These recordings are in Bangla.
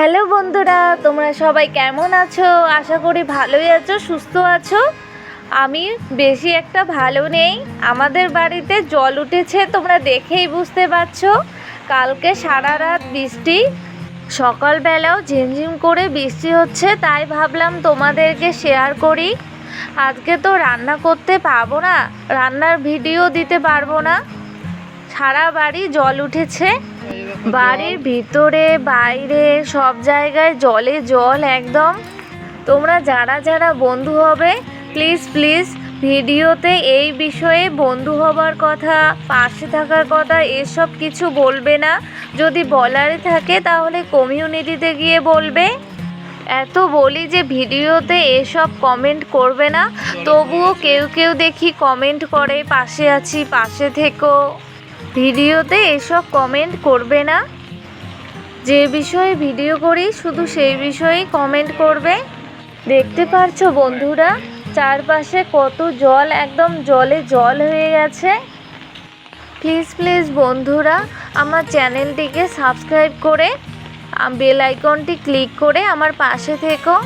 হ্যালো বন্ধুরা, তোমরা সবাই কেমন আছো? আশা করি ভালোই আছো, সুস্থ আছো। আমি বেশি একটা ভালো নেই। আমাদের বাড়িতে জল উঠেছে, তোমরা দেখেই বুঝতে পারছ। কালকে সারা রাত বৃষ্টি, সকালবেলাও ঝিমঝিম করে বৃষ্টি হচ্ছে, তাই ভাবলাম তোমাদেরকে শেয়ার করি। আজকে তো রান্না করতে পারব না, রান্নার ভিডিও দিতে পারব না। সারা বাড়ি জল উঠেছে। বাড়ির ভিতরে, বাইরে, সব জায়গায় জলে জল একদম। তোমরা যারা যারা বন্ধু হবে প্লিজ প্লিজ ভিডিওতে এই বিষয়ে বন্ধু হবার কথা, পাশে থাকার কথা, এসব কিছু বলবে না। যদি বলারই থাকে, তাহলে কমিউনিটিতে গিয়ে বলবে। এত বলি যে ভিডিওতে এসব কমেন্ট করবে না। তবুও কেউ কেউ দেখি কমেন্ট করে, পাশে আছি, পাশে থেকো। ভিডিওতে এসব কমেন্ট করবে না। যে বিষয়ে ভিডিও করি, শুধু সেই বিষয়েই কমেন্ট করবে। দেখতে পারছ বন্ধুরা, চারপাশে কত জল, একদম জলে জল হয়ে গেছে। প্লিজ প্লিজ বন্ধুরা, আমার চ্যানেলটিকে সাবস্ক্রাইব করে বেল আইকনটি ক্লিক করে আমার পাশে থেকো।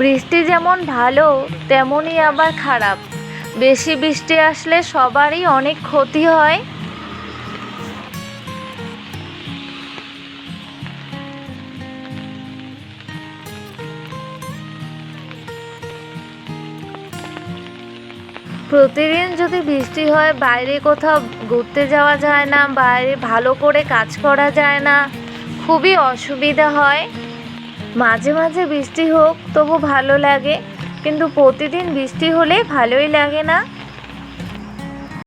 বৃষ্টি যেমন ভালো, তেমনই আবার খারাপ। বেশি বৃষ্টি আসলে সবারই অনেক ক্ষতি হয়। প্রতিদিন যদি বৃষ্টি হয়, বাইরে কোথাও ঘুরতে যাওয়া যায় না, বাইরে ভালো করে কাজ করা যায় না, খুবই অসুবিধা হয়। মাঝে মাঝে বৃষ্টি হোক, তবু ভালো লাগে। কিন্তু প্রতিদিন বৃষ্টি হলে ভালোই লাগে না।